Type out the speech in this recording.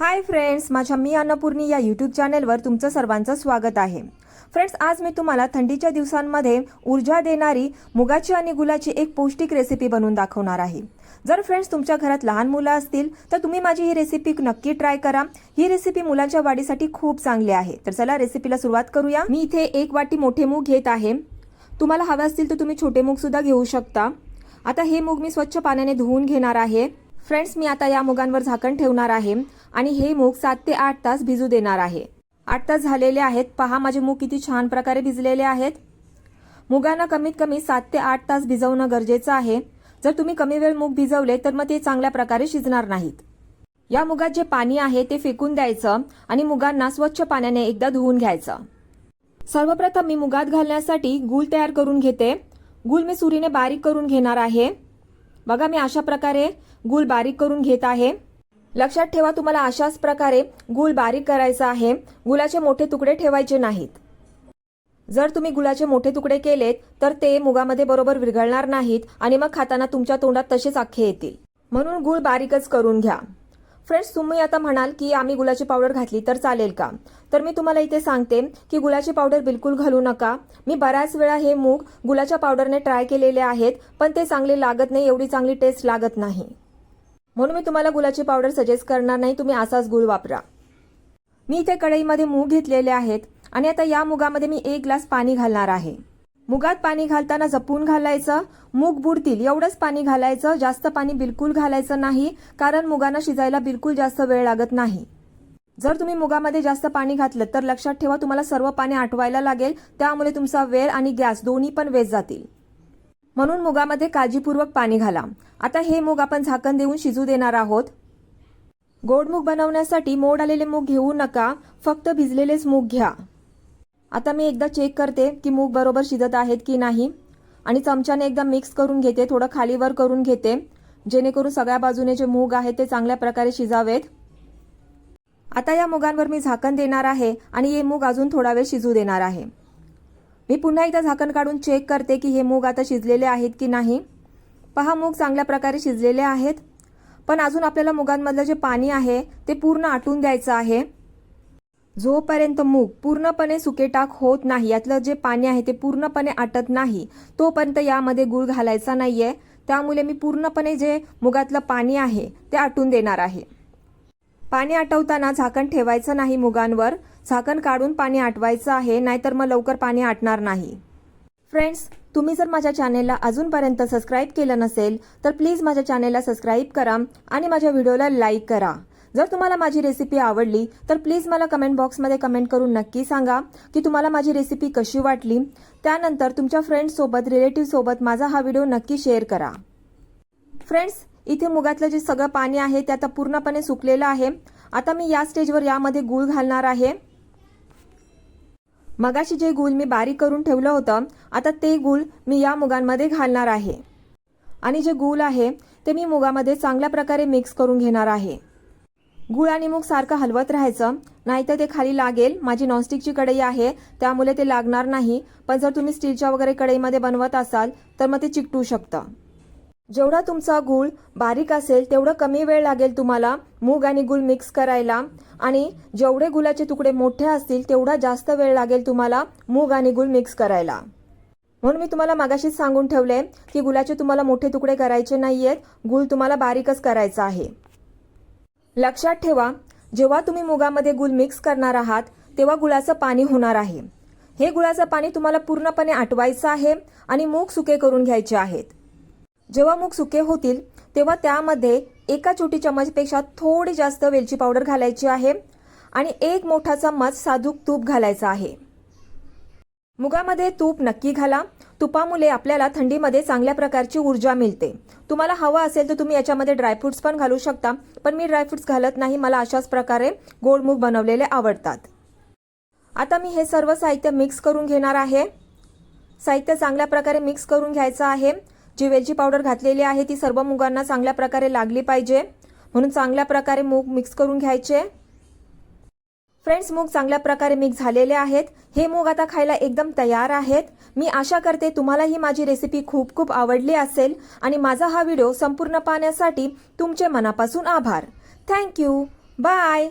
Hi friends माझ्या मी अन्नपूर्णी या YouTube चॅनेलवर तुमचं सर्वांचं स्वागत आहे. फ्रेंड्स आज मी तुम्हाला थंडीच्या दिवसांमध्ये ऊर्जा देणारी मुगाची आणि गुलाची एक पौष्टिक रेसिपी बनवून दाखवणार आहे. जर फ्रेंड्स तुमच्या घरात लहान मुलं असतील तर तुम्ही माझी ही रेसिपी नक्की ट्राय करा. ही रेसिपी मुलांच्या वाढीसाठी खूप चांगली आहे. तर चला रेसिपीला सुरुवात करूया. मी इथे एक वाटी मोठे मूग घेत आहे. तुम्हाला हवे असतील तर तुम्ही छोटे मूग सुद्धा घेऊ शकता. आता हे मूग मी स्वच्छ पाण्याने धुवून घेणार आहे. फ्रेंड्स मी आता या मुगांवर झाकण ठेवणार आहे आणि हे मूग सात ते आठ तास भिजू देणार आहे. आठ तास झालेले आहेत. पहा माझे मूग किती छान प्रकारे भिजलेले आहेत. मुगांना कमीत कमी सात ते आठ तास भिजवणं गरजेचं आहे. जर तुम्ही कमी वेळ मूग भिजवले तर मग ते चांगल्या प्रकारे शिजणार नाहीत. या मुगात जे पाणी आहे ते फेकून द्यायचं आणि मुगांना स्वच्छ पाण्याने एकदा धुवून घ्यायचं. सर्वप्रथम मी मुगात घालण्यासाठी गूळ तयार करून घेते. गूळ मी सुरीने बारीक करून घेणार आहे. बघा मी अशा प्रकारे गूळ बारीक करून घेत आहे. लक्षात ठेवा तुम्हाला अशाच प्रकारे गूळ बारीक करायचा आहे. गुलाचे मोठे तुकडे ठेवायचे नाहीत. जर तुम्ही गुलाचे मोठे तुकडे केलेत तर ते मुगामध्ये बरोबर विरघळणार नाहीत आणि मग खाताना तुमच्या तोंडात तसेच अख्खे येतील. म्हणून गूळ बारीकच करून घ्या. फ्रेंड्स तुम्ही आता म्हणाल की आम्ही गुलाची पावडर घातली तर चालेल का? तर मी तुम्हाला इथे सांगते की गुलाची पावडर बिलकुल घालू नका. मी बऱ्याच वेळा हे मूग गुलाच्या पावडरने ट्राय केलेले आहेत पण ते चांगले लागत नाही एवढी चांगली टेस्ट लागत नाही. म्हणून मी तुम्हाला गुलाची पावडर सजेस्ट करणार नाही तुम्ही असाच गुळ वापरा. मी इथे कढईमध्ये मूग घेतलेले आहेत आणि आता या मुगामध्ये मी एक ग्लास पाणी घालणार आहे. मुगात पाणी घालताना जपून घालायचं मूग बुडतील एवढंच पाणी घालायचं जास्त पाणी बिलकुल घालायचं नाही कारण मुगांना शिजायला बिलकुल जास्त वेळ लागत नाही. जर तुम्ही मुगामध्ये जास्त पाणी घातलं तर लक्षात ठेवा तुम्हाला सर्व पाणी आटवायला लागेल त्यामुळे तुमचा वेळ आणि गॅस दोन्ही पण वेस्ट जातील. म्हणून मुगामध्ये काळजीपूर्वक पाणी घाला. आता हे मूग आपण झाकण देऊन शिजू देणार आहोत. गोड मूग बनवण्यासाठी मोड आलेले मूग घेऊ नका फक्त भिजलेलेच मूग घ्या. आता मी एकदा चेक करते की मूग बरोबर शिजत आहेत की नाही. आणि चमच्याने एकदा मिक्स करून घेते थोडं खालीवर करून घेते. जेणेकरून सगळ्या बाजूने जे मूग आहेत ते चांगल्या प्रकारे शिजावेत. आता या मुगांवर मी झाकण देणार आहे आणि हे मूग अजून थोडा वेळ शिजू देणार आहे. मी पुन्हा एकदा झाकण काढून चेक करते की हे मूग आता शिजलेले आहेत की नाही. पहा मूग चांगल्या प्रकारे शिजलेले आहेत. पण अजून आपल्याला मुगांमधलं जे पाणी आहे ते पूर्ण आटून द्यायचं आहे. जोपर्यंत मूग पूर्णपणे सुकेटाक होत नाही यातलं जे पाणी आहे ते पूर्णपणे आटत नाही तोपर्यंत यामध्ये गुळ घालायचा नाहीये. त्यामुळे मी पूर्णपणे जे मुगातलं पाणी आहे ते आटून देणार आहे. पाणी आटवताना झाकण ठेवायचं नाही मुगांवर. झाकण काढून पाणी आटवायचं आहे नाहीतर मग लवकर पाणी आटणार नाही. फ्रेंड्स तुम्ही जर माझ्या चॅनेलला अजूनपर्यंत सबस्क्राईब केलं नसेल तर प्लीज माझ्या चॅनेलला सबस्क्राईब करा आणि माझ्या व्हिडिओला लाईक करा. जर तुम्हाला माझी रेसिपी आवडली तर प्लीज मला कमेंट बॉक्समध्ये कमेंट करून नक्की सांगा की तुम्हाला माझी रेसिपी कशी वाटली. त्यानंतर तुमच्या फ्रेंड्ससोबत रिलेटिव्हसोबत माझा हा व्हिडिओ नक्की शेअर करा. फ्रेंड्स इथे मुगातलं जे सगळं पाणी आहे ते आता पूर्णपणे सुकलेलं आहे. आता मी या स्टेजवर यामध्ये गूळ घालणार आहे. मगाशी जे गूळ मी बारीक करून ठेवलं होतं आता ते गूळ मी या मुगांमध्ये घालणार आहे. आणि जे गूळ आहे ते मी मुगामध्ये चांगल्या प्रकारे मिक्स करून घेणार आहे. गुळ आणि मूग सारखं हलवत राहायचं. नाहीतर ते खाली लागेल. माझी नॉनस्टिकची कढई आहे. त्यामुळे ते लागणार नाही. पण जर तुम्ही स्टीलच्या वगैरे कढईमध्ये बनवत असाल तर मग ते चिकटू शकतं. जेवढा तुमचा गूळ बारीक असेल तेवढं कमी वेळ लागेल तुम्हाला मूग आणि गूळ मिक्स करायला. आणि जेवढे गुलाचे तुकडे मोठे असतील तेवढा जास्त वेळ लागेल तुम्हाला मूग आणि गूळ मिक्स करायला. म्हणून मी तुम्हाला मागाशीच सांगून ठेवले की गुलाचे तुम्हाला मोठे तुकडे करायचे नाही आहेत गूळ तुम्हाला बारीकच करायचा आहे. लक्षात ठेवा जेव्हा तुम्ही मुगामध्ये गुळ मिक्स करणार आहात तेव्हा गुळाचं पाणी होणार आहे. हे गुळाचं पाणी तुम्हाला पूर्णपणे आटवायचं आहे आणि मूग सुके करून घ्यायचे आहेत. जेव्हा मूग सुके होतील तेव्हा त्यामध्ये एका छोटी चमचपेक्षा थोडी जास्त वेलची पावडर घालायची आहे आणि एक मोठा चम्मच साधूक तूप घालायचा आहे. मुगामध्ये तूप नक्की घाला तुपामुळे आपल्याला थंडीमध्ये चांगल्या प्रकारची ऊर्जा मिळते. तुम्हाला हवं असेल तर तुम्ही याच्यामध्ये ड्रायफ्रुट्स पण घालू शकता पण मी ड्रायफ्रुट्स घालत नाही. मला अशाच प्रकारे गोड मूग बनवलेले आवडतात. आता मी हे सर्व साहित्य मिक्स करून घेणार आहे. साहित्य चांगल्या प्रकारे मिक्स करून घ्यायचं आहे. जी वेलची पावडर घातलेली आहे ती सर्व मुगांना चांगल्या प्रकारे लागली पाहिजे. म्हणून चांगल्या प्रकारे मूग मिक्स करून घ्यायचे. फ्रेंड्स मूग चांगल्या प्रकारे मिक्स झालेले आहेत. हे मूग आता खायला एकदम तयार आहेत. मी आशा करते तुम्हाला ही माझी रेसिपी खूप खूप आवडली असेल आणि माझा हा व्हिडिओ संपूर्ण पाहण्यासाठी तुमचे मनापासून आभार. Thank you bye